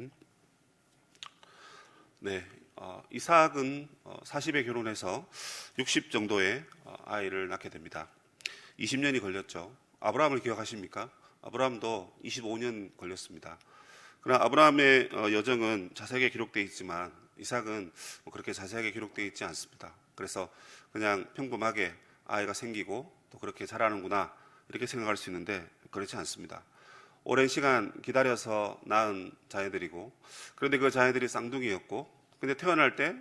말씀. 네, 어, 이삭은 어, 40에 결혼해서 60 정도의 어, 아이를 낳게 됩니다. 20년이 걸렸죠. 아브라함을 기억하십니까? 아브라함도 25년 걸렸습니다. 그러나 아브라함의 어, 여정은 자세하게 기록되어 있지만 이삭은 뭐 그렇게 자세하게 기록되어 있지 않습니다. 그래서 그냥 평범하게 아이가 생기고 또 그렇게 자라는구나 이렇게 생각할 수 있는데 그렇지 않습니다. 오랜 시간 기다려서 낳은 자녀들이고 그런데 그 자녀들이 쌍둥이였고 근데 태어날 때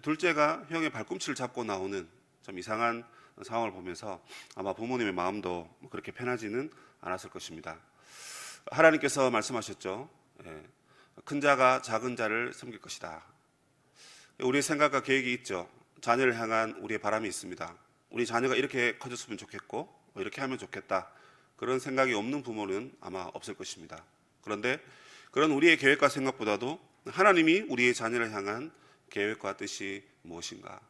둘째가 형의 발꿈치를 잡고 나오는 좀 이상한 상황을 보면서 아마 부모님의 마음도 그렇게 편하지는 않았을 것입니다. 하나님께서 말씀하셨죠. 예, 큰 자가 작은 자를 섬길 것이다. 우리의 생각과 계획이 있죠. 자녀를 향한 우리의 바람이 있습니다. 우리 자녀가 이렇게 커졌으면 좋겠고 뭐 이렇게 하면 좋겠다. 그런 생각이 없는 부모는 아마 없을 것입니다. 그런데 그런 우리의 계획과 생각보다도 하나님이 우리의 자녀를 향한 계획과 뜻이 무엇인가?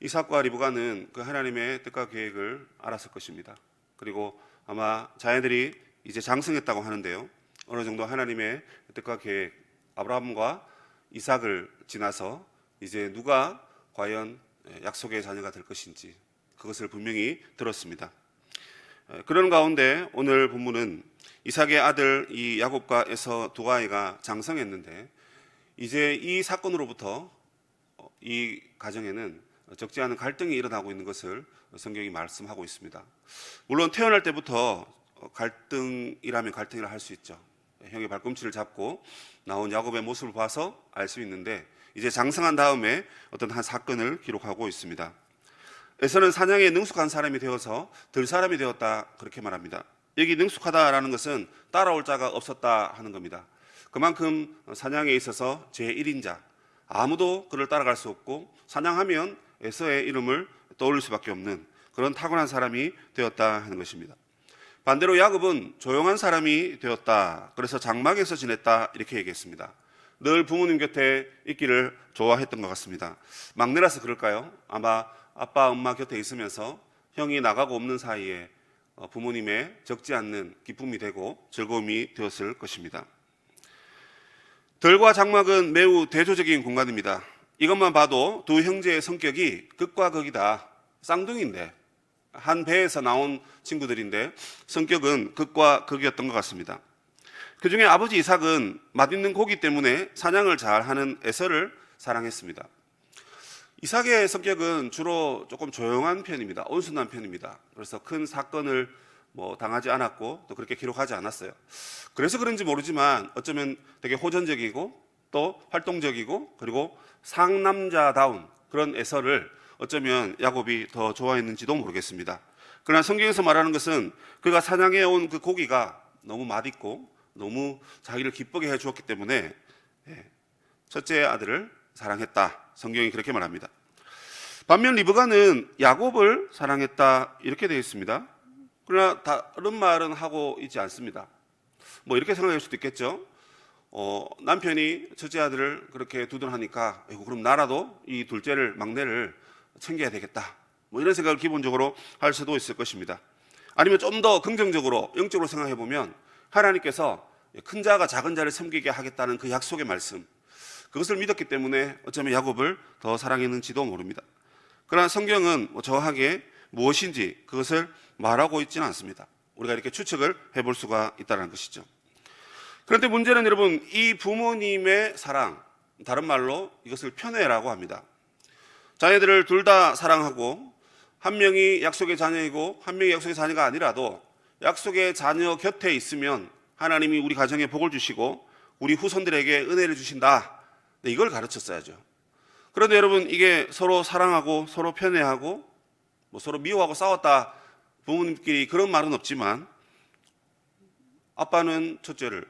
이삭과 리브가는 그 하나님의 뜻과 계획을 알았을 것입니다. 그리고 아마 자녀들이 이제 장성했다고 하는데요. 어느 정도 하나님의 뜻과 계획, 아브라함과 이삭을 지나서 이제 누가 과연 약속의 자녀가 될 것인지 그것을 분명히 들었습니다. 에, 그런 가운데 오늘 본문은 이삭의 아들 이 야곱과 에서 두 아이가 장성했는데 이제 이 사건으로부터 어, 이 가정에는 적지 않은 갈등이 일어나고 있는 것을 성경이 말씀하고 있습니다. 물론 태어날 때부터 어, 갈등이라면 갈등이라 할 수 있죠. 형의 발꿈치를 잡고 나온 야곱의 모습을 봐서 알 수 있는데 이제 장성한 다음에 어떤 한 사건을 기록하고 있습니다. 에서는 사냥에 능숙한 사람이 되어서 들 사람이 되었다 그렇게 말합니다. 여기 능숙하다라는 것은 따라올 자가 없었다 하는 겁니다. 그만큼 사냥에 있어서 제1인자 아무도 그를 따라갈 수 없고 사냥하면 에서의 이름을 떠올릴 수밖에 없는 그런 타고난 사람이 되었다 하는 것입니다. 반대로 야곱은 조용한 사람이 되었다. 그래서 장막에서 지냈다 이렇게 얘기했습니다. 늘 부모님 곁에 있기를 좋아했던 것 같습니다. 막내라서 그럴까요? 아마 아빠, 엄마 곁에 있으면서 형이 나가고 없는 사이에 어, 부모님의 적지 않는 기쁨이 되고 즐거움이 되었을 것입니다. 들과 장막은 매우 대조적인 공간입니다. 이것만 봐도 두 형제의 성격이 극과 극이다. 쌍둥이인데 한 배에서 나온 친구들인데 성격은 극과 극이었던 것 같습니다. 그 중에 아버지 이삭은 맛있는 고기 때문에 사냥을 잘 하는 에서를 사랑했습니다. 이삭의 성격은 주로 조금 조용한 편입니다. 온순한 편입니다. 그래서 큰 사건을 뭐 당하지 않았고 또 그렇게 기록하지 않았어요. 그래서 그런지 모르지만 어쩌면 되게 호전적이고 또 활동적이고 그리고 상남자다운 그런 에서를 어쩌면 야곱이 더 좋아했는지도 모르겠습니다. 그러나 성경에서 말하는 것은 그가 사냥해 온 그 고기가 너무 맛있고 너무 자기를 기쁘게 해 주었기 때문에 예, 첫째 아들을 사랑했다. 성경이 그렇게 말합니다. 반면 리브가는 야곱을 사랑했다 이렇게 되어 있습니다. 그러나 다른 말은 하고 있지 않습니다. 뭐 이렇게 생각할 수도 있겠죠. 어, 남편이 첫째 아들을 그렇게 두둔하니까 아이고, 그럼 나라도 이 둘째를 막내를 챙겨야 되겠다. 뭐 이런 생각을 기본적으로 할 수도 있을 것입니다. 아니면 좀 더 긍정적으로 영적으로 생각해 보면 하나님께서 큰 자가 작은 자를 섬기게 하겠다는 그 약속의 말씀 그것을 믿었기 때문에 어쩌면 야곱을 더 사랑했는지도 모릅니다. 그러나 성경은 뭐 정확하게 무엇인지 그것을 말하고 있지는 않습니다. 우리가 이렇게 추측을 해볼 수가 있다는 것이죠. 그런데 문제는 여러분 이 부모님의 사랑 다른 말로 이것을 편애라고 합니다. 자녀들을 둘 다 사랑하고 한 명이 약속의 자녀이고 한 명이 약속의 자녀가 아니라도 약속의 자녀 곁에 있으면 하나님이 우리 가정에 복을 주시고 우리 후손들에게 은혜를 주신다. 네, 이걸 가르쳤어야죠. 그런데 여러분 이게 서로 사랑하고 서로 편애하고 뭐 서로 미워하고 싸웠다 부모님끼리 그런 말은 없지만 아빠는 첫째를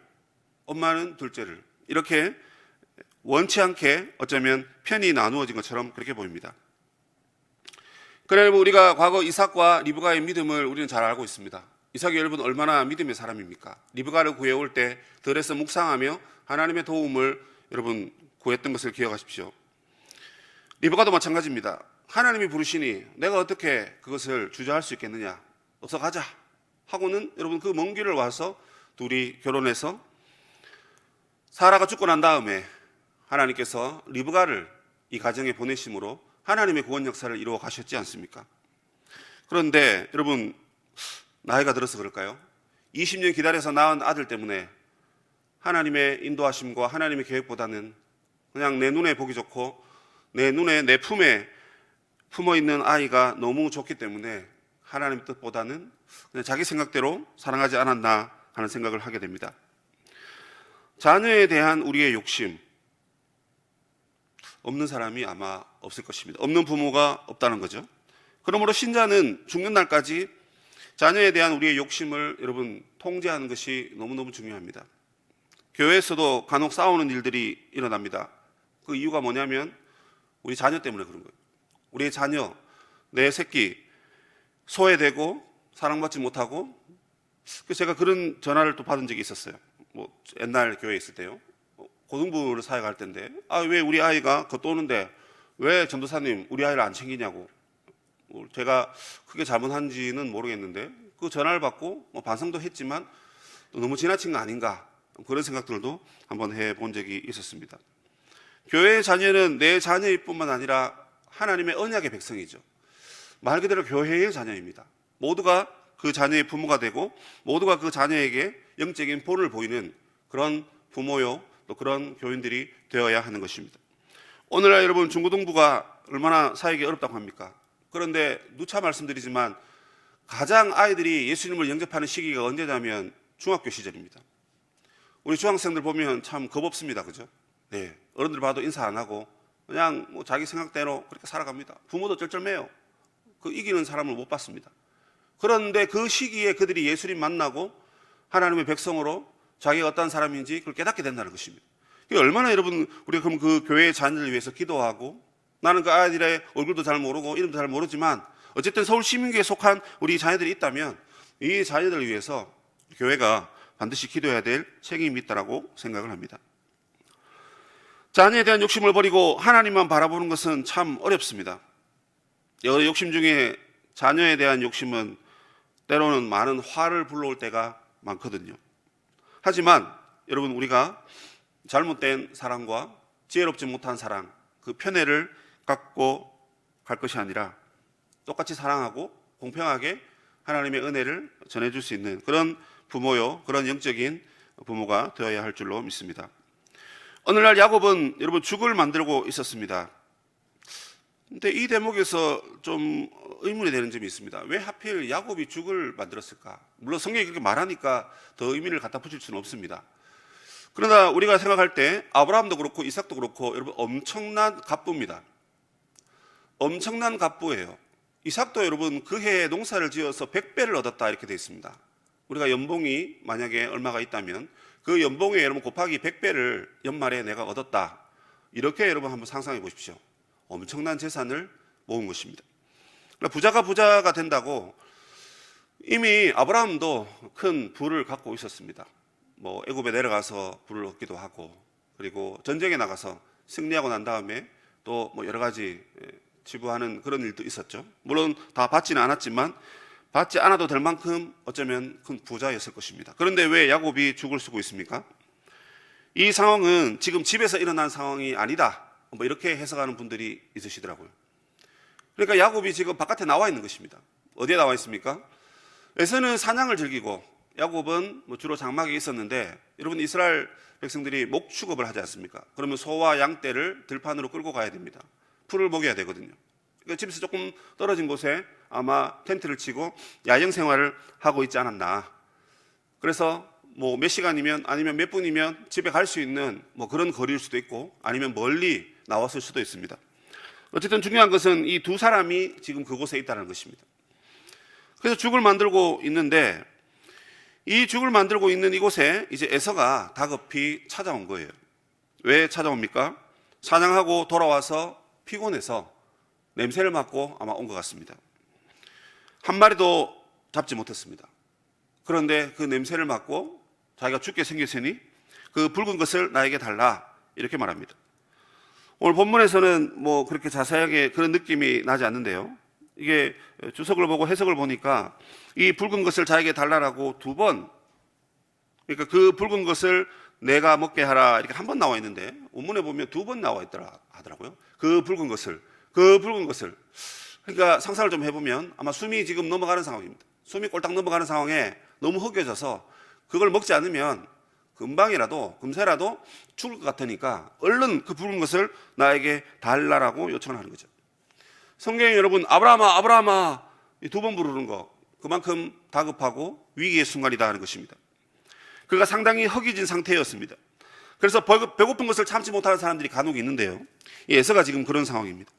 엄마는 둘째를 이렇게 원치 않게 어쩌면 편이 나누어진 것처럼 그렇게 보입니다. 그래 우리가 과거 이삭과 리브가의 믿음을 우리는 잘 알고 있습니다. 이삭이 여러분 얼마나 믿음의 사람입니까? 리브가를 구해올 때 들에서 묵상하며 하나님의 도움을 여러분 구했던 것을 기억하십시오. 리브가도 마찬가지입니다. 하나님이 부르시니 내가 어떻게 그것을 주저할 수 있겠느냐? 어서 가자. 하고는 여러분 그 먼 길을 와서 둘이 결혼해서 사라가 죽고 난 다음에 하나님께서 리브가를 이 가정에 보내심으로 하나님의 구원 역사를 이루어 가셨지 않습니까? 그런데 여러분 나이가 들어서 그럴까요? 20년 기다려서 낳은 아들 때문에 하나님의 인도하심과 하나님의 계획보다는 그냥 내 눈에 보기 좋고 내 눈에 내 품에 품어 있는 아이가 너무 좋기 때문에 하나님 뜻보다는 그냥 자기 생각대로 사랑하지 않았나 하는 생각을 하게 됩니다. 자녀에 대한 우리의 욕심 없는 사람이 아마 없을 것입니다. 없는 부모가 없다는 거죠. 그러므로 신자는 죽는 날까지 자녀에 대한 우리의 욕심을 여러분 통제하는 것이 너무너무 중요합니다. 교회에서도 간혹 싸우는 일들이 일어납니다. 그 이유가 뭐냐면 우리 자녀 때문에 그런 거예요. 우리의 자녀, 내 새끼 소외되고 사랑받지 못하고 그래서 제가 그런 전화를 또 받은 적이 있었어요. 뭐 옛날 교회에 있을 때요. 어, 고등부를 사역할 때인데 아 왜 우리 아이가 겉도는데 왜 전도사님 우리 아이를 안 챙기냐고 뭐 제가 크게 잘못한지는 모르겠는데 그 전화를 받고 뭐 반성도 했지만 또 너무 지나친 거 아닌가 그런 생각들도 한번 해본 적이 있었습니다. 교회의 자녀는 내 자녀일 뿐만 아니라 하나님의 언약의 백성이죠. 말 그대로 교회의 자녀입니다. 모두가 그 자녀의 부모가 되고 모두가 그 자녀에게 영적인 본을 보이는 그런 부모요 또 그런 교인들이 되어야 하는 것입니다. 오늘날 여러분 중고등부가 얼마나 사역이 어렵다고 합니까? 그런데 누차 말씀드리지만 가장 아이들이 예수님을 영접하는 시기가 언제냐면 중학교 시절입니다. 우리 중학생들 보면 참 겁없습니다. 그죠? 네. 어른들 봐도 인사 안 하고 그냥 뭐 자기 생각대로 그렇게 살아갑니다. 부모도 쩔쩔매요. 그 이기는 사람을 못 봤습니다. 그런데 그 시기에 그들이 예수님 만나고 하나님의 백성으로 자기가 어떤 사람인지 그걸 깨닫게 된다는 것입니다. 얼마나 여러분 우리가 그럼 그 교회의 자녀를 위해서 기도하고 나는 그 아이들의 얼굴도 잘 모르고 이름도 잘 모르지만 어쨌든 서울 시민교회에 속한 우리 자녀들이 있다면 이 자녀들을 위해서 교회가 반드시 기도해야 될 책임이 있다라고 생각을 합니다. 자녀에 대한 욕심을 버리고 하나님만 바라보는 것은 참 어렵습니다. 여러 욕심 중에 자녀에 대한 욕심은 때로는 많은 화를 불러올 때가 많거든요. 하지만 여러분 우리가 잘못된 사랑과 지혜롭지 못한 사랑 그 편애를 갖고 갈 것이 아니라 똑같이 사랑하고 공평하게 하나님의 은혜를 전해줄 수 있는 그런 부모요 그런 영적인 부모가 되어야 할 줄로 믿습니다. 오늘날 야곱은 여러분 죽을 만들고 있었습니다. 근데 이 대목에서 좀 의문이 되는 점이 있습니다. 왜 하필 야곱이 죽을 만들었을까? 물론 성경이 그렇게 말하니까 더 의미를 갖다 붙일 수는 없습니다. 그러나 우리가 생각할 때 아브라함도 그렇고 이삭도 그렇고 여러분 엄청난 갑부입니다. 엄청난 갑부예요. 이삭도 여러분 그 해에 농사를 지어서 100배를 얻었다 이렇게 되어 있습니다. 우리가 연봉이 만약에 얼마가 있다면 그 연봉에 여러분 곱하기 100배를 연말에 내가 얻었다. 이렇게 여러분 한번 상상해 보십시오. 엄청난 재산을 모은 것입니다. 그러니까 부자가 부자가 된다고 이미 아브라함도 큰 부를 갖고 있었습니다. 뭐 애굽에 내려가서 부를 얻기도 하고 그리고 전쟁에 나가서 승리하고 난 다음에 또 뭐 여러 가지 지부하는 그런 일도 있었죠. 물론 다 받지는 않았지만 받지 않아도 될 만큼 어쩌면 큰 부자였을 것입니다. 그런데 왜 야곱이 죽을 쓰고 있습니까? 이 상황은 지금 집에서 일어난 상황이 아니다. 뭐 이렇게 해석하는 분들이 있으시더라고요. 그러니까 야곱이 지금 바깥에 나와 있는 것입니다. 어디에 나와 있습니까? 에서는 사냥을 즐기고 야곱은 뭐 주로 장막에 있었는데 여러분 이스라엘 백성들이 목 축업을 하지 않습니까? 그러면 소와 양 떼를 들판으로 끌고 가야 됩니다. 풀을 먹여야 되거든요. 그러니까 집에서 조금 떨어진 곳에 아마 텐트를 치고 야영 생활을 하고 있지 않았나. 그래서 뭐 몇 시간이면 아니면 몇 분이면 집에 갈 수 있는 뭐 그런 거리일 수도 있고 아니면 멀리 나왔을 수도 있습니다. 어쨌든 중요한 것은 이 두 사람이 지금 그곳에 있다는 것입니다. 그래서 죽을 만들고 있는데 이 죽을 만들고 있는 이곳에 이제 에서가 다급히 찾아온 거예요. 왜 찾아옵니까? 사냥하고 돌아와서 피곤해서 냄새를 맡고 아마 온 것 같습니다. 한 마리도 잡지 못했습니다. 그런데 그 냄새를 맡고 자기가 죽게 생겼으니 그 붉은 것을 나에게 달라 이렇게 말합니다. 오늘 본문에서는 뭐 그렇게 자세하게 그런 느낌이 나지 않는데요. 이게 주석을 보고 해석을 보니까 이 붉은 것을 자에게 달라라고 두 번, 그러니까 그 붉은 것을 내가 먹게 하라 이렇게 한 번 나와 있는데 원문에 보면 두 번 나와 있더라 하더라고요. 그 붉은 것을 그 붉은 것을 그러니까 상상을 좀 해보면 아마 숨이 지금 넘어가는 상황입니다. 숨이 꼴딱 넘어가는 상황에 너무 허겨져서 그걸 먹지 않으면 금방이라도 금세라도 죽을 것 같으니까 얼른 그 붉은 것을 나에게 달라라고 요청을 하는 거죠. 성경에 여러분 아브라함아 아브라함아 두 번 부르는 거 그만큼 다급하고 위기의 순간이다 하는 것입니다. 그가 상당히 허기진 상태였습니다. 그래서 벌- 배고픈 것을 참지 못하는 사람들이 간혹 있는데요. 이 에서가 지금 그런 상황입니다.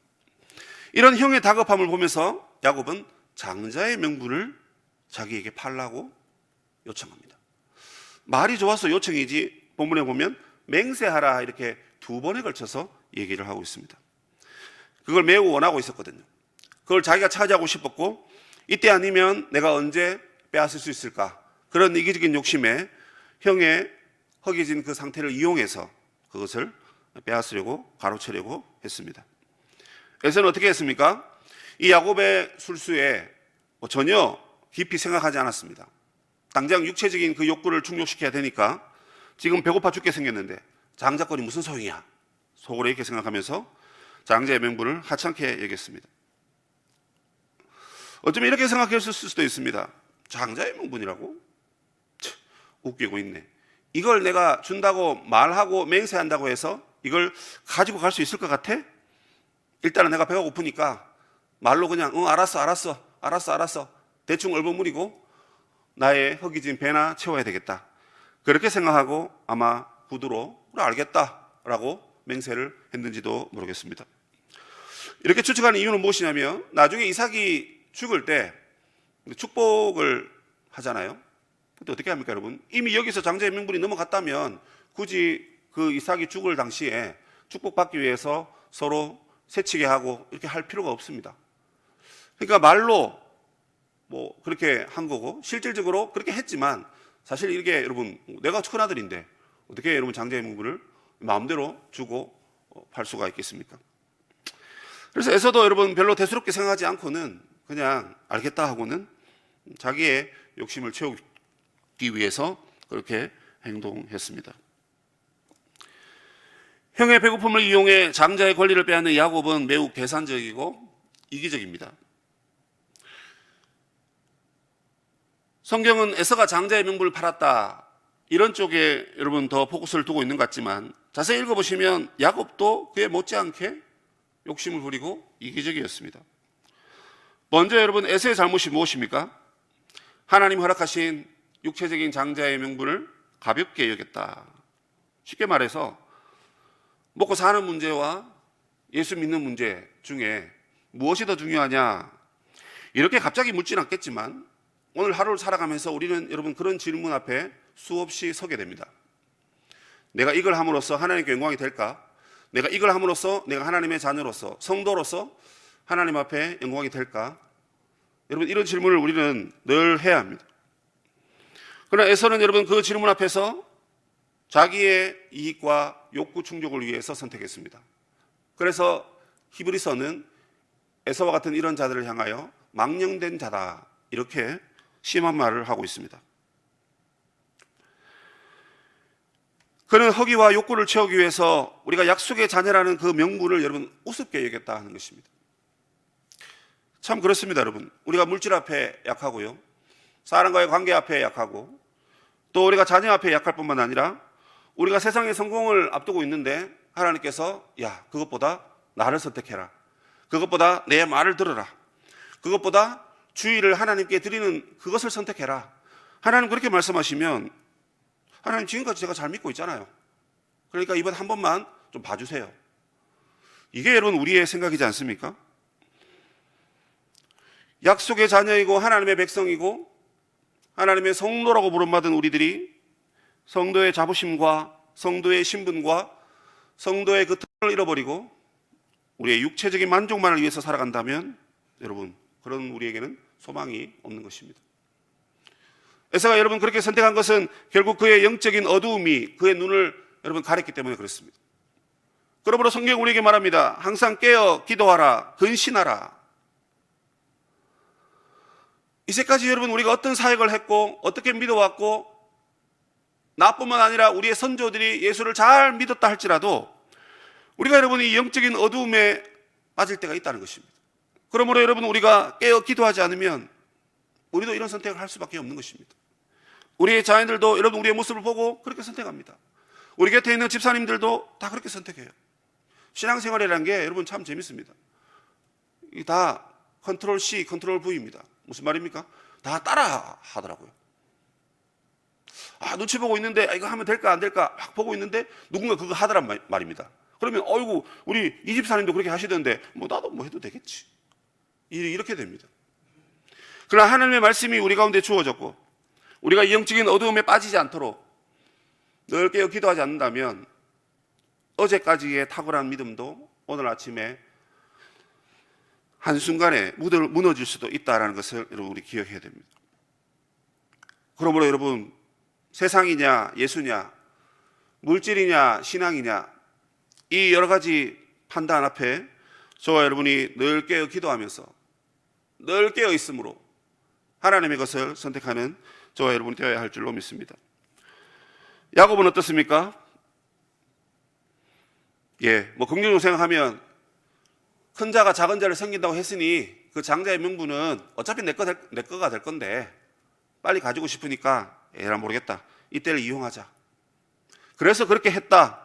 이런 형의 다급함을 보면서 야곱은 장자의 명분을 자기에게 팔라고 요청합니다. 말이 좋아서 요청이지 본문에 보면 맹세하라 이렇게 두 번에 걸쳐서 얘기를 하고 있습니다. 그걸 매우 원하고 있었거든요. 그걸 자기가 차지하고 싶었고 이때 아니면 내가 언제 빼앗을 수 있을까? 그런 이기적인 욕심에 형의 허기진 그 상태를 이용해서 그것을 빼앗으려고 가로채려고 했습니다. 에서는 어떻게 했습니까? 이 야곱의 술수에 뭐 전혀 깊이 생각하지 않았습니다. 당장 육체적인 그 욕구를 충족시켜야 되니까 지금 배고파 죽게 생겼는데 장자권이 무슨 소용이야? 속으로 이렇게 생각하면서 장자의 명분을 하찮게 여겼습니다. 어쩌면 이렇게 생각했을 수도 있습니다. 장자의 명분이라고? 참, 웃기고 있네. 이걸 내가 준다고 말하고 맹세한다고 해서 이걸 가지고 갈 수 있을 것 같아? 일단은 내가 배가 고프니까 말로 그냥 응 알았어 알았어 알았어 알았어 대충 얼버무리고 나의 허기진 배나 채워야 되겠다. 그렇게 생각하고 아마 구두로 그래 알겠다라고 맹세를 했는지도 모르겠습니다. 이렇게 추측하는 이유는 무엇이냐면 나중에 이삭이 죽을 때 축복을 하잖아요. 그때 어떻게 합니까, 여러분? 이미 여기서 장자의 명분이 넘어갔다면 굳이 그 이삭이 죽을 당시에 축복받기 위해서 서로 새치게 하고 이렇게 할 필요가 없습니다. 그러니까 말로 뭐 그렇게 한 거고 실질적으로 그렇게 했지만 사실 이게 여러분 내가 큰 아들인데 어떻게 여러분 장자의 명분을 마음대로 주고 어, 팔 수가 있겠습니까? 그래서 에서도 여러분 별로 대수롭게 생각하지 않고는 그냥 알겠다 하고는 자기의 욕심을 채우기 위해서 그렇게 행동했습니다. 형의 배고픔을 이용해 장자의 권리를 빼앗는 야곱은 매우 계산적이고 이기적입니다. 성경은 에서가 장자의 명분을 팔았다. 이런 쪽에 여러분 더 포커스를 두고 있는 것 같지만 자세히 읽어보시면 야곱도 그에 못지않게 욕심을 부리고 이기적이었습니다. 먼저 여러분 에서의 잘못이 무엇입니까? 하나님 허락하신 육체적인 장자의 명분을 가볍게 여겼다. 쉽게 말해서 먹고 사는 문제와 예수 믿는 문제 중에 무엇이 더 중요하냐? 이렇게 갑자기 묻진 않겠지만 오늘 하루를 살아가면서 우리는 여러분 그런 질문 앞에 수없이 서게 됩니다. 내가 이걸 함으로써 하나님께 영광이 될까? 내가 이걸 함으로써 내가 하나님의 자녀로서 성도로서 하나님 앞에 영광이 될까? 여러분 이런 질문을 우리는 늘 해야 합니다. 그러나 에서는 여러분 그 질문 앞에서 자기의 이익과 욕구 충족을 위해서 선택했습니다. 그래서 히브리서는 에서와 같은 이런 자들을 향하여 망령된 자다 이렇게 심한 말을 하고 있습니다. 그는 허기와 욕구를 채우기 위해서 우리가 약속의 자녀라는 그 명분을 여러분 우습게 여겼다 하는 것입니다. 참 그렇습니다, 여러분. 우리가 물질 앞에 약하고요. 사람과의 관계 앞에 약하고 또 우리가 자녀 앞에 약할 뿐만 아니라 우리가 세상의 성공을 앞두고 있는데 하나님께서 야, 그것보다 나를 선택해라. 그것보다 내 말을 들어라. 그것보다 주의를 하나님께 드리는 그것을 선택해라. 하나님 그렇게 말씀하시면 하나님 지금까지 제가 잘 믿고 있잖아요. 그러니까 이번 한 번만 좀 봐주세요. 이게 여러분 우리의 생각이지 않습니까? 약속의 자녀이고 하나님의 백성이고 하나님의 성도라고 부름받은 우리들이 성도의 자부심과 성도의 신분과 성도의 그 틀을 잃어버리고 우리의 육체적인 만족만을 위해서 살아간다면 여러분 그런 우리에게는 소망이 없는 것입니다. 에서가 여러분 그렇게 선택한 것은 결국 그의 영적인 어두움이 그의 눈을 여러분 가렸기 때문에 그렇습니다. 그러므로 성경 우리에게 말합니다. 항상 깨어 기도하라, 근신하라. 이제까지 여러분 우리가 어떤 사역을 했고 어떻게 믿어왔고 나뿐만 아니라 우리의 선조들이 예수를 잘 믿었다 할지라도 우리가 여러분 이 영적인 어두움에 빠질 때가 있다는 것입니다. 그러므로 여러분 우리가 깨어 기도하지 않으면 우리도 이런 선택을 할 수밖에 없는 것입니다. 우리의 자녀들도 여러분 우리의 모습을 보고 그렇게 선택합니다. 우리 곁에 있는 집사님들도 다 그렇게 선택해요. 신앙생활이라는 게 여러분 참 재밌습니다. 이게 다 컨트롤 C, 컨트롤 V입니다. 무슨 말입니까? 다 따라 하더라고요. 아, 눈치 보고 있는데, 아, 이거 하면 될까, 안 될까, 막 보고 있는데, 누군가 그거 하더란 말- 말입니다. 그러면, 어이구, 우리 이 집사님도 그렇게 하시던데, 뭐, 나도 뭐 해도 되겠지. 이- 이렇게 됩니다. 그러나 하나님의 말씀이 우리 가운데 주어졌고, 우리가 이 영적인 어두움에 빠지지 않도록 늘 깨어 기도하지 않는다면, 어제까지의 탁월한 믿음도 오늘 아침에 한순간에 무너- 무너질 수도 있다는 것을 여러분 우리 기억해야 됩니다. 그러므로 여러분 세상이냐 예수냐 물질이냐 신앙이냐 이 여러 가지 판단 앞에 저와 여러분이 늘 깨어 기도하면서 늘 깨어 있으므로 하나님의 것을 선택하는 저와 여러분이 되어야 할 줄로 믿습니다. 야곱은 어떻습니까? 예, 뭐 긍정적으로 생각하면 큰 자가 작은 자를 섬긴다고 했으니 그 장자의 명분은 어차피 내 거가 될 건데 빨리 가지고 싶으니까 에라 모르겠다. 이때를 이용하자. 그래서 그렇게 했다.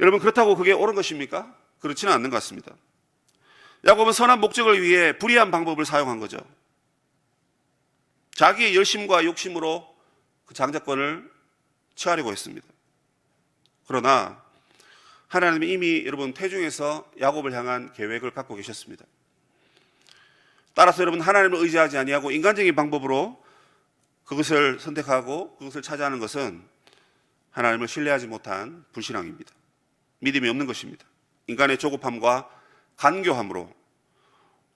여러분 그렇다고 그게 옳은 것입니까? 그렇지는 않는 것 같습니다. 야곱은 선한 목적을 위해 불의한 방법을 사용한 거죠. 자기의 열심과 욕심으로 그 장자권을 취하려고 했습니다. 그러나 하나님이 이미 여러분 태중에서 야곱을 향한 계획을 갖고 계셨습니다. 따라서 여러분 하나님을 의지하지 아니하고 인간적인 방법으로 그것을 선택하고 그것을 차지하는 것은 하나님을 신뢰하지 못한 불신앙입니다. 믿음이 없는 것입니다. 인간의 조급함과 간교함으로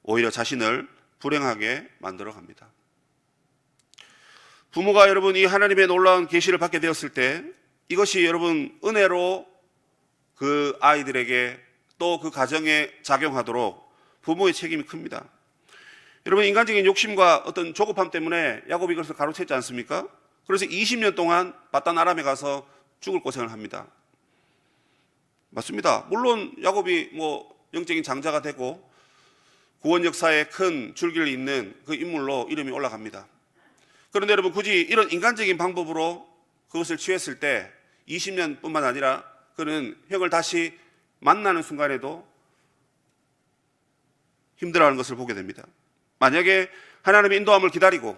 오히려 자신을 불행하게 만들어 갑니다. 부모가 여러분 이 하나님의 놀라운 계시를 받게 되었을 때 이것이 여러분 은혜로 그 아이들에게 또 그 가정에 작용하도록 부모의 책임이 큽니다. 여러분 인간적인 욕심과 어떤 조급함 때문에 야곱이 이것을 가로챘지 않습니까? 그래서 20년 동안 바단 아람에 가서 죽을 고생을 합니다. 맞습니다. 물론 야곱이 뭐 영적인 장자가 되고 구원 역사에 큰 줄기를 잇는 그 인물로 이름이 올라갑니다. 그런데 여러분 굳이 이런 인간적인 방법으로 그것을 취했을 때 20년뿐만 아니라 그는 형을 다시 만나는 순간에도 힘들어하는 것을 보게 됩니다. 만약에 하나님의 인도함을 기다리고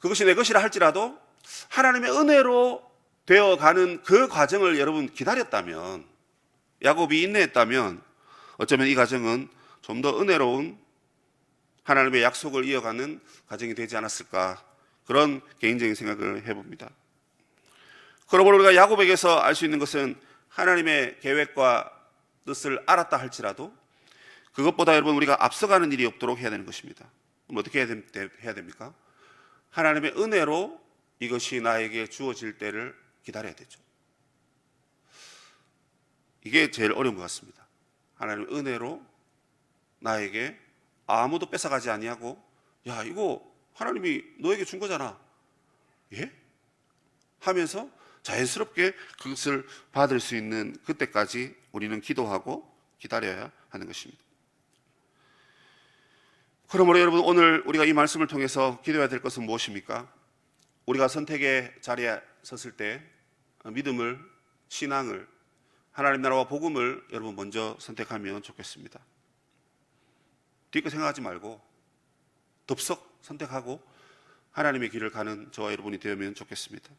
그것이 내 것이라 할지라도 하나님의 은혜로 되어가는 그 과정을 여러분 기다렸다면 야곱이 인내했다면 어쩌면 이 과정은 좀 더 은혜로운 하나님의 약속을 이어가는 과정이 되지 않았을까 그런 개인적인 생각을 해봅니다. 그러므로 우리가 야곱에게서 알 수 있는 것은 하나님의 계획과 뜻을 알았다 할지라도 그것보다 여러분 우리가 앞서가는 일이 없도록 해야 되는 것입니다. 그럼 어떻게 해야, 됩니까? 하나님의 은혜로 이것이 나에게 주어질 때를 기다려야 되죠. 이게 제일 어려운 것 같습니다. 하나님의 은혜로 나에게 아무도 뺏어가지 아니하고 야 이거 하나님이 너에게 준 거잖아. 예? 하면서 자연스럽게 그것을 받을 수 있는 그때까지 우리는 기도하고 기다려야 하는 것입니다. 그러므로 여러분 오늘 우리가 이 말씀을 통해서 기도해야 될 것은 무엇입니까? 우리가 선택의 자리에 섰을 때 믿음을 신앙을 하나님 나라와 복음을 여러분 먼저 선택하면 좋겠습니다. 뒤끝 생각하지 말고 덥석 선택하고 하나님의 길을 가는 저와 여러분이 되면 좋겠습니다.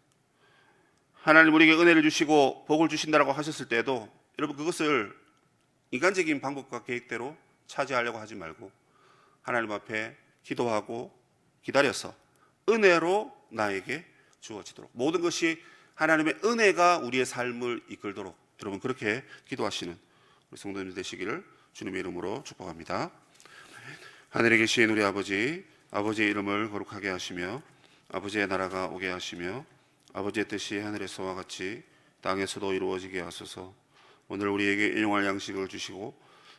하나님 우리에게 은혜를 주시고 복을 주신다라고 하셨을 때도 여러분 그것을 인간적인 방법과 계획대로 차지하려고 하지 말고 하나님 앞에 기도하고 기다려서 은혜로 나에게 주어지도록 모든 것이 하나님의 은혜가 우리의 삶을 이끌도록 여러분 그렇게 기도하시는 우리 성도님 되시기를 주님의 이름으로 축복합니다. 하늘에 계신 우리 아버지 아버지의 이름을 거룩하게 하시며 아버지의 나라가 오게 하시며 아버지의 뜻이 하늘에서와 같이 땅에서도 이루어지게 하소서. 오늘 우리에게 일용할 양식을 주시고